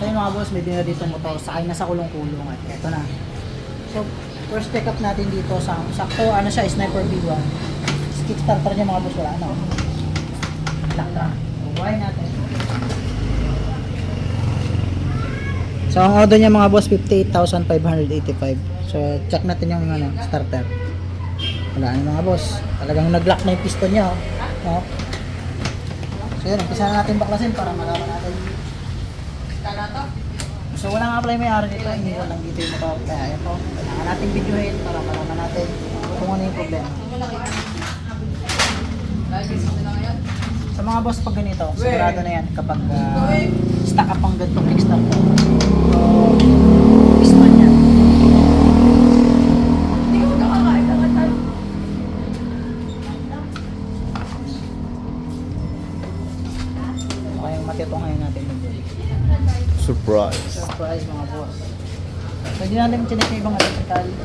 So yun mga boss, may dinala dito motor. Sakay na sa kulong-kulong at eto na. So, first pick up natin dito sa sakto, ano siya, Sniper B1. Kickstarter niya mga boss, wala ano. Lock na. Buhay natin. So, ang order niya mga boss, 58,585. So, check natin yung ano, starter. Wala na mga boss. Talagang nag-lock na yung piston niya. Oh. No? So, yun, umpisa na natin baklasin para malaman natin. So, wala nga pala yung may-ari nito. Hindi ko lang dito yung motor. Kaya, ito. Kailangan natin videohin para malaman natin kung ano yung problema. Sa mga boss pag ganito, sigurado na yan kapag uh, stuck up ang ganitong kickstarter. So, piston niya. Okay, yung matitunghayin natin yung Surprise. Surprise mga boss. Natin chinek yung ibang electrical.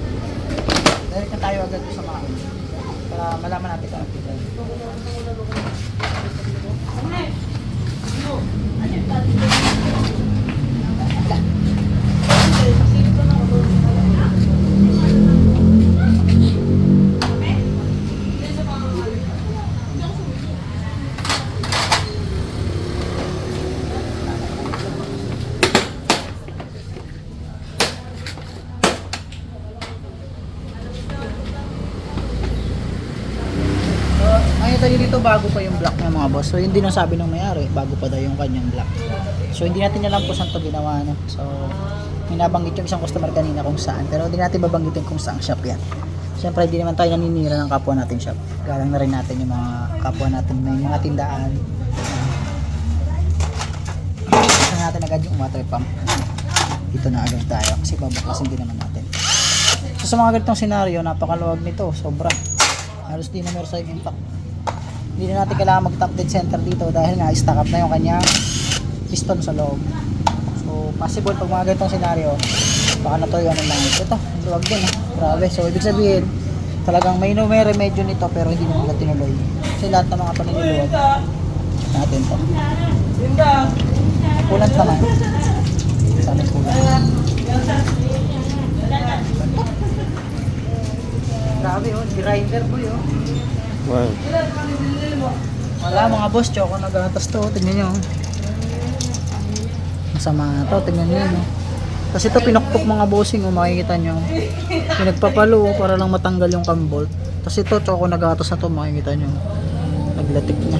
Boss. So, hindi nang sabi ng may-ari, bago pa daw yung kanyang block. So, hindi natin alam kung saan to ginawa. No? So, may nabanggit yung isang customer kanina kung saan. Pero hindi natin babanggitin kung saan shop yan. Siyempre, hindi naman tayo naninira ng kapwa natin shop. Galang na rin natin yung mga kapwa natin, may mga tindaan. Gusto natin agad yung water pump. Dito na agad tayo kasi babaklasin din naman natin. So, sa mga ganitong senaryo, napakaluwag nito. Sobra halos di na meron sa impact hindi na natin kailangan mag top dead center dito dahil nga stack up na yung kanyang piston sa loob. So possible pag mga ganitong senaryo baka natuyo ano lang ito. Ito luwag din ha grabe. So ibig sabihin talagang may may remedyo nito pero hindi na nila tinuloy. Kasi lahat ng mga ito niluluwag natin to. Kulant naman sa amin kulant grabe oh grinder boy oh Wow. Wala mga boss, choco nagatas to. Tingnan nyo. Masama na to, tingnan nyo. No? Kasi to pinukpok mga bossing, oh, makikita nyo. Pinagpapalo oh, para lang matanggal yung cam bolt. Tapos ito, choco nagatas na to, makikita nyo. Naglatik na.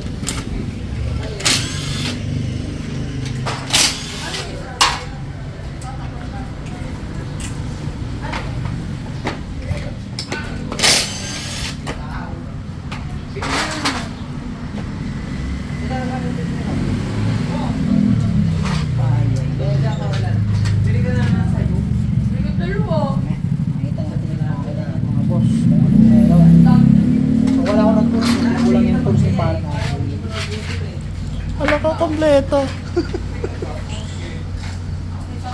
Makikita natin yung mga kailangan ng mga boss. Kung ano meron. So wala ko ng tools, kulang yung tools ni parang Hala ka kompleto.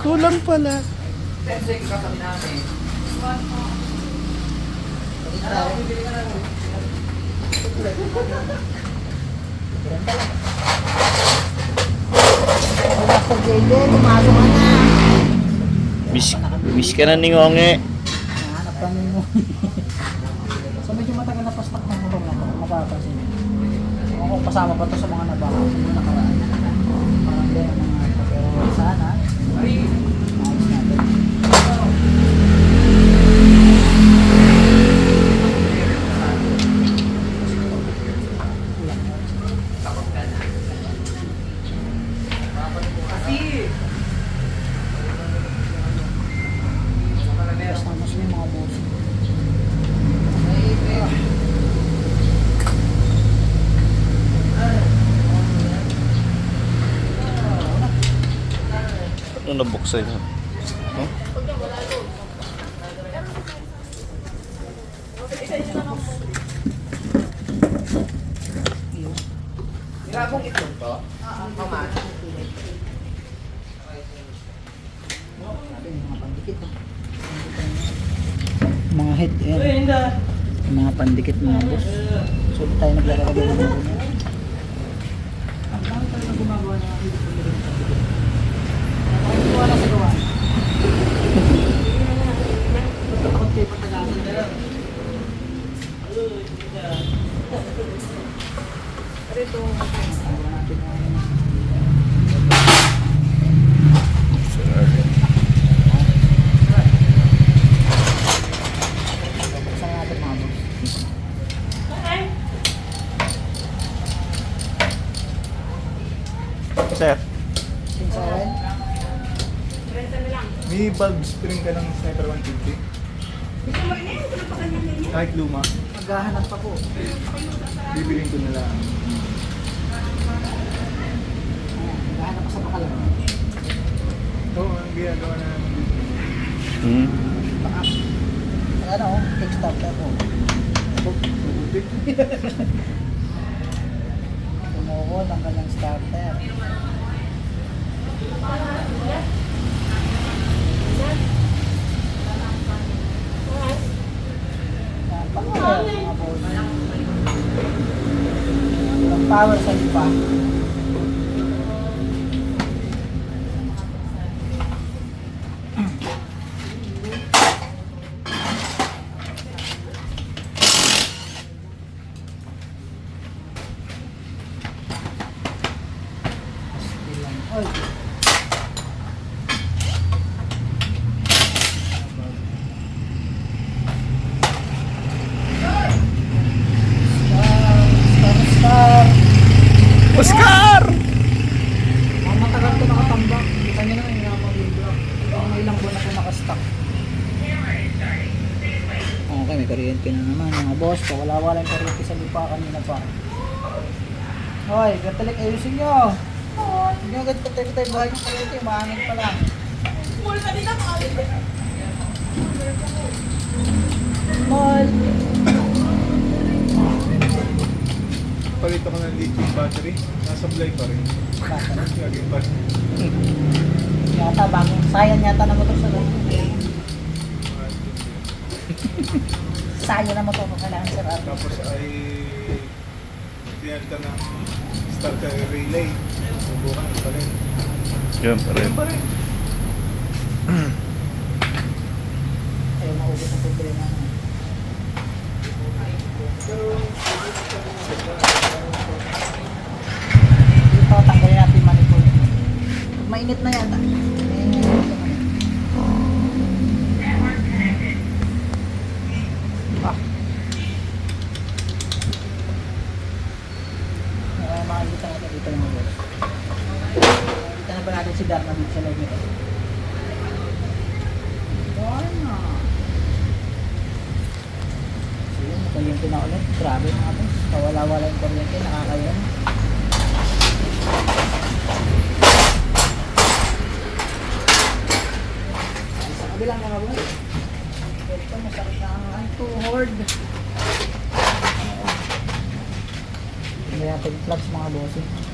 Kulang pala. Wala sa JJ, pumasok ka na. Miss, miss ka na ni Ngonge. Nahanap kami mo. so medyo matagal na pa-stock ng motor na to, mapapansin ko kung kasama pa to sa mga nabaka, mga nakaraan. Parang din ang mga. Pero sana, ayos sa inyo. Huh? Grabong ito to? Mama. Mga head air. Mga pandikit mga boss. So tayo naglalaro ng mga Na sa gawa. Takot kayo patagasan. Rito, nagawa natin na Buksan natin boss. Sir. Oil, May bulb spring ka ng Sniper 150. Kahit luma, maghahanap pa po. bibiling ko na lang. Maghahanap pa sa bakalan. Ito, ang ginagawa na namin dito. Hmm. Baka, ano, kickstarter po. Mabuti. Tumuhol ang kanyang starter. Yan, power, mga boss. Ang power sa iba. Oy. Oscar! Ang matagal ko nakatambak. Kita niyo naman yung mga video. Mga ilang buwan na ko nakastock. Okay, may kuryente na naman mga boss. Wala-wala yung kuryente sa lupa kanina pa. Hoy, gatalik ayusin nyo. Hindi nyo agad katay-katay buhay ng kuryente. Mahangin pa lang. Mall. Palit ako ng lithium battery. Nasa-supply pa rin. Lagi pa rin. Yata, bagong sayan yata na motor sa loob. Sayan na motor kung kailangan sir. Tapos ay tinalita ng starter relay. Subukan pa rin. Yan pa rin. Pa rin. Ayaw maubos ang problema na. Dito, tanggalin natin manifold. Mainit na yata. Ah. Kaya makikita natin dito yung mga na ba natin si Darna dito sa loob nito? Darna! So yun, kuryente na ulit. Grabe mga boss. Kawala-wala yung kuryente. Nakakaya na. Sa kabilang mga boss. Ito, masakit na ang tuhod. Hindi natin plugs mga boss. eh.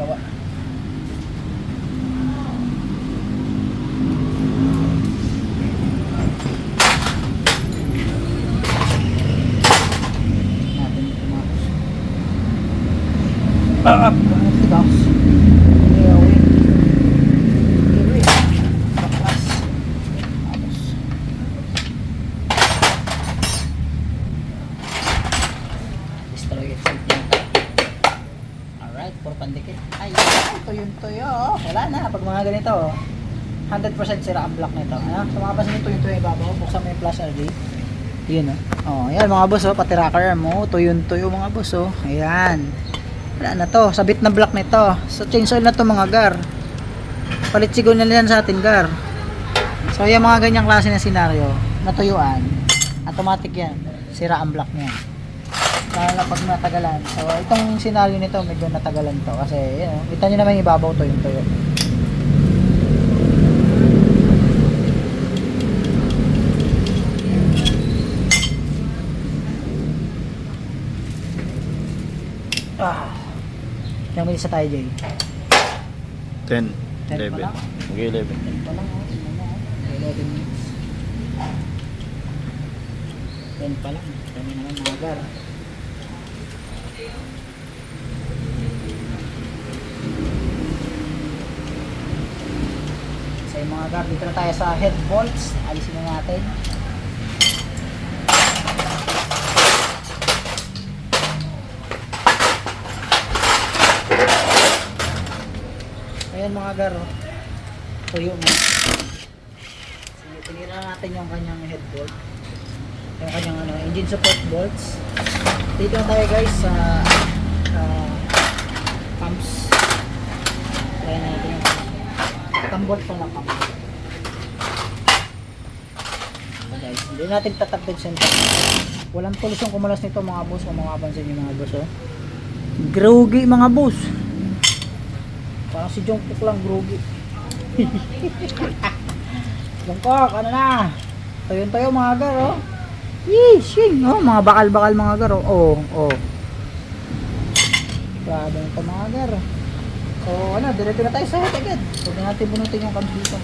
Ngayon pandikit. Ay, ito yung tuyo. Oh. Wala na. Pag mga ganito, 100% sira ang block nito. Ano? So mga boss, ito yung tuyo ibabaw. Buksan mo yung plus RD. Yun, oh. oh yan mga boss, oh. Pati rocker mo. Oh. Tuyo yung tuyo mga boss, oh. Ayan. Wala na to. Sabit na block nito. So chainsaw na to mga gar. Palit siguro na nila sa atin gar. So yung mga ganyang klase ng senaryo, natuyuan, automatic yan. Sira ang block niya. Lalo na pag natagalan. So itong senaryo nito medyo natagalan to kasi yun, oh, kita nyo naman ibabaw to yung tuyo. Ah. Yung may isa tayo, Jay. 10. 10 pa 11. lang. Okay, 11. Ito lang, oh. Tingnan mo, oh. 11 minutes. 10 pa lang. Kami naman mga gar. So yung mga gar, dito na tayo sa head bolts. Alisin na natin. Ayan mga gar, oh. tuyo mo. Sige, tinira natin yung kanyang head bolt. Yung kanyang ano, engine support bolts. Dito na tayo guys sa uh, pumps. Try natin yung tambol pa lang pump. Ayan, guys, hindi natin tatapid center. Walang tulos yung kumalas nito mga boss kung makapansin nyo mga boss oh. Grogi mga boss. Parang si Jungkook lang grogi. Jungkook, ano na? Tayo tayo mga gar, oh. Yee, shing, oh. Mga bakal-bakal mga gar, oh. Oh, oh. Grabe ito mga gar. So, ano, diretso na tayo sa head agad. Huwag na natin bunutin yung cams dito.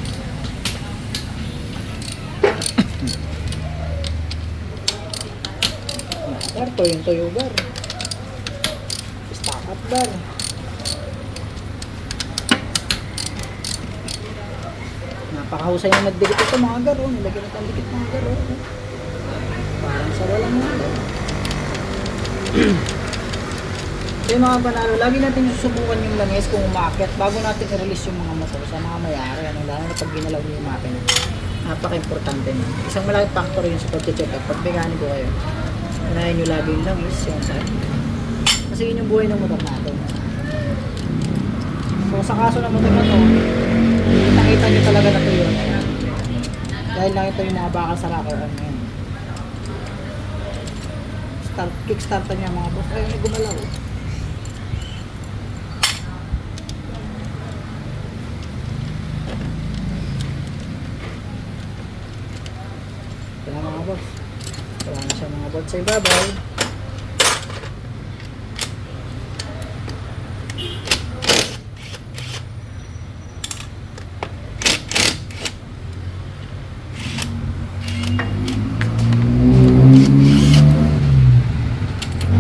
Gar, to yung toyo gar. Stock up gar. Napakahusay na nagdikit ito mga gar, oh. Nilagyan ito ang dikit mga gar, oh. Parang sa walang mga gar. So yung mga panalo, lagi natin susubukan yung langis kung umakit bago natin i-release yung mga motor sa mga mayari. Ano, lalo na pag ginalaw niyo yung makina. Napaka-importante na. Isang malaking factor yun sa pag-check up. Pag mekaniko kayo, unahin nyo lagi yung langis, yung sa Kasi yun yung buhay ng motor natin. So sa kaso ng motor na to, nakita nyo talaga na to yun. Dahil nakita yung mga bakal sa rocker arm ngayon. Start, kickstartan niya mga boss. Yung gumalaw. oh. Wala mga boss. Wala na siya mga boss sa ibabaw.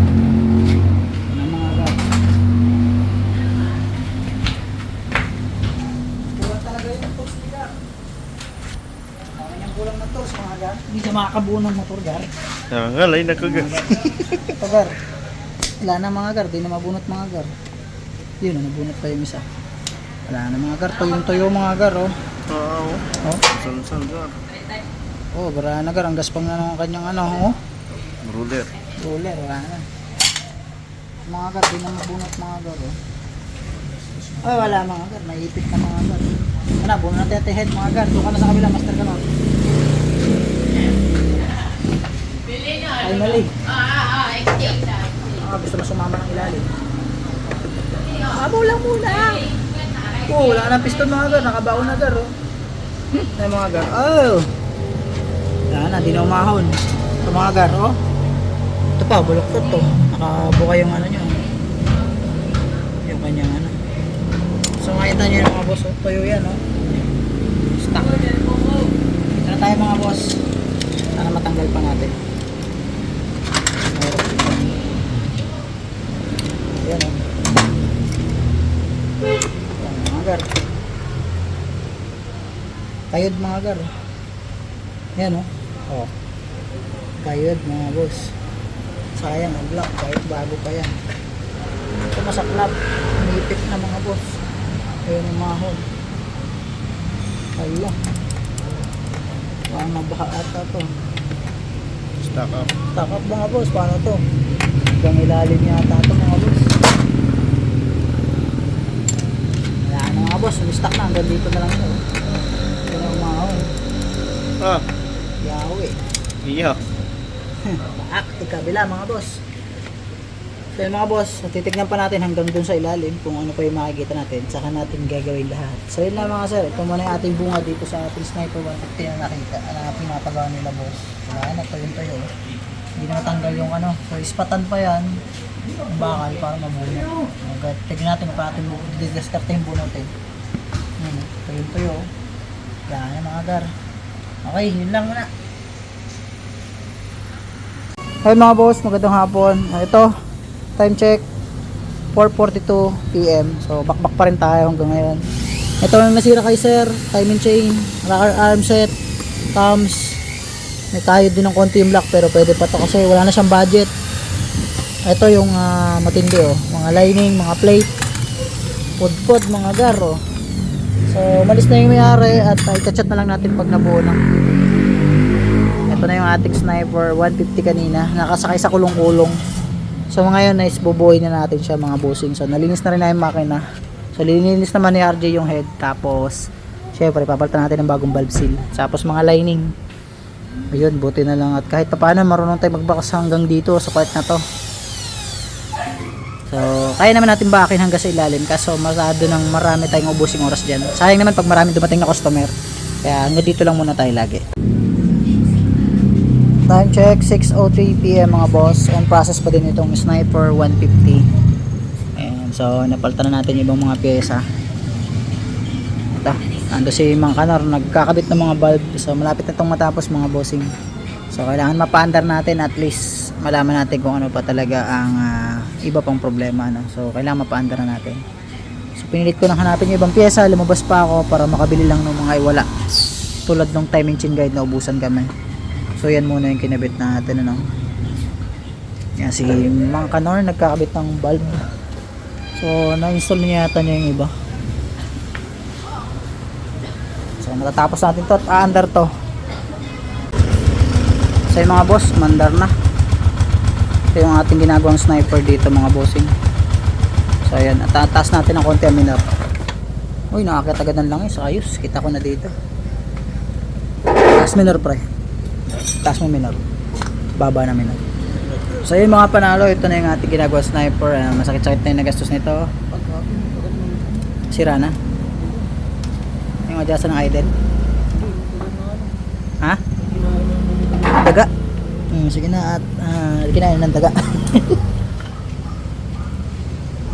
Wala mga boss. Kulang talaga yung tools nila. Bakit yung kulang ng tools mga gar? Makakabuo ng motor gar. Nangangalay na ko. Ito gar. Wala na mga gar, di na mabunot mga gar. Yun, nabunot pa yung isa. Wala na mga gar, tuyong tuyo mga gar oh. Oo. Oh, San-san gar. oh wala na gar, ang gaspang na ng kanyang ano oh. Ruler. Roller, wala na. Mga gar, di na mabunot mga gar oh. Ay, wala mga gar, naipit na mga gar. Ano, bunot natin at head mga gar. Doon ka na sa kabila, master ka na. Ay, mali. Ah, gusto mo sumama ng ilalim. Abo lang muna. Oh, wala na piston mga gar. Nakabaon na gar, oh. Na mga gar. Oh. Wala na, di na umahon. Ito mga gar, oh. Ito pa, bulok to. Nakabuka yung ano nyo. Yung kanyang ano. So, makita nyo yung mga boss, oh. Tuyo yan, oh. Stuck. Ito na tayo mga boss. Sana matanggal pa natin. Meron. Yan, oh. Yan, mga gar. Kayod mga gar. oh. Yan, oh. Oh. Kayod mga boss. Sayang ang block kahit bago pa yan. Ito masaklap. Umipit na mga boss. Ayun yung mahon. Hala. Parang nabaha ata to. Stack up. Stock up mga boss, paano to? Hanggang ilalim yata to mga boss. Wala na hanggang dito na lang ito. Ito na umahon. Ah, Yawi. iya. Baak, kabila mga boss. So yun mga boss, titignan pa natin hanggang dun sa ilalim kung ano pa yung makikita natin. Saka natin gagawin lahat. So yun lang mga sir, ito muna yung ating bunga dito sa ating sniper 150 na nakita, na pinapagawa nila boss. Wala na, yun tayo. Hindi na matanggal yung ano. So ispatan pa yan, bakal para mabuno. Tignan natin kung paano natin didiscarte yung bunutin. Hmm, ito yun tayo. Wala na mga gar. Okay, yun lang muna. Hi mga boss, magandang hapon. Ah, Ito, time check 4:42 PM. So bakbak pa rin tayo hanggang ngayon. Ito ang nasira kay sir, timing chain, rocker arm set, thumbs. May tayo din ng konti yung block pero pwede pa to kasi wala na siyang budget. Ito yung ah, matindi oh, mga lining, mga plate, pudpud, mga gar oh. So malis na yung mayari at uh, chat na lang natin pag nabuo na. Ito na yung ating sniper 150 kanina. Nakasakay sa kulong-kulong. So ngayon is bubuhay na natin siya mga bossing. So nalinis na rin na yung makina. So lininis naman ni RJ yung head. Tapos syempre papalitan natin ng bagong valve seal. Tapos mga lining. Ayun, buti na lang. At kahit pa paano marunong tayo magbakas hanggang dito sa part na to. So, kaya naman natin bakin hanggang sa ilalim kaso masyado nang marami tayong ubusing oras dyan. Sayang naman pag marami dumating na customer. Kaya hanggang dito lang muna tayo lagi. Time check 6.03pm mga boss. On process pa din itong Sniper 150. Ayan, so napalitan na natin ibang mga pyesa. Ito, ando si Mang Kanor nagkakabit ng mga bulb. So malapit na itong matapos mga bossing. So kailangan mapaandar natin at least malaman natin kung ano pa talaga ang ah, iba pang problema. No? So kailangan mapaandar na natin. So pinilit ko nang hanapin yung ibang pyesa. Lumabas pa ako para makabili lang ng mga iwala. Tulad ng timing chain guide na ubusan kami. So yan muna yung kinabit natin ano. Yan si Mang Kanor nagkakabit ng bulb. So na-install niya yata niya yung iba. So matatapos natin to at aandar to. So mga boss, mandar na. Ito yung ating ginagawang sniper dito mga bossing. So ayan, at taas natin ng konti ang minor. Uy, nakakita agad ng langis. Ayos, kita ko na dito. Taas minor pre. Taas mo minor. Baba na minor. So yun mga panalo, ito na yung ating ginagawa sniper. Uh, masakit-sakit na yung nagastos nito. Sira na. Yung adjustan ng idle. Ha? Daga. Hmm, sige na at uh, kinain ng daga.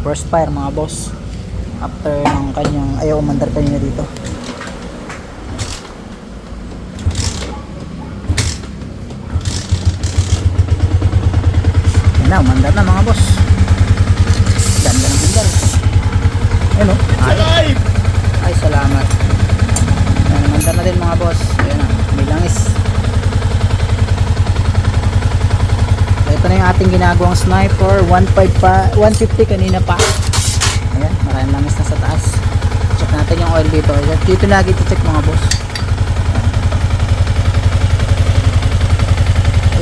First fire mga boss. After ng kanyang ayaw umandar kanina dito. Yan na, umandar na mga boss. Ganda ng andar. Ayun o. Alive! Ay, salamat. Yan, umandar na din mga boss. Ayan na, may langis. So, ito na yung ating ginagawang sniper. 1.5 pa, 150 kanina pa. Ayan, maraming langis na sa taas. Check natin yung oil dito. Dito lagi check mga boss.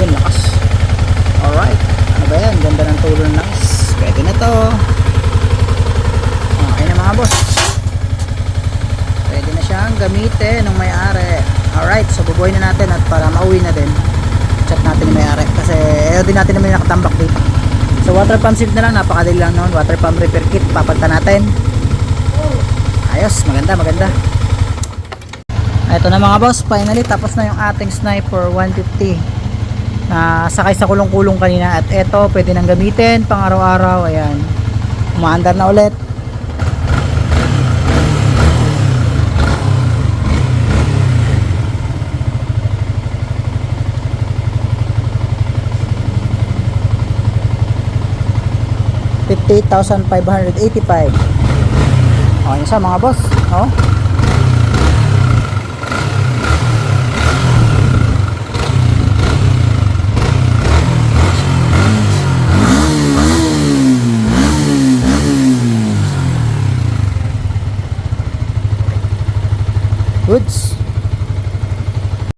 Ayun, lakas. Alright. Ano ba yan? Ganda ng tulo ng langis. Pwede na to. Okay na mga boss. Pwede na siyang gamitin ng may-ari. Alright, so bubuhay na natin at para mauwi na din. Chat natin yung may-ari kasi ayaw din natin naman nakatambak dito. So water pump shift na lang, napakadali lang noon. Water pump repair kit, papalitan natin. Ayos, maganda, maganda. Ito na mga boss, finally tapos na yung ating Sniper 150 na sakay sa kulong-kulong kanina. At eto pwede nang gamitin pang araw-araw. Ayan. Umaandar na ulit Fifty thousand five hundred eighty-five. Okay siya mga boss. Oh.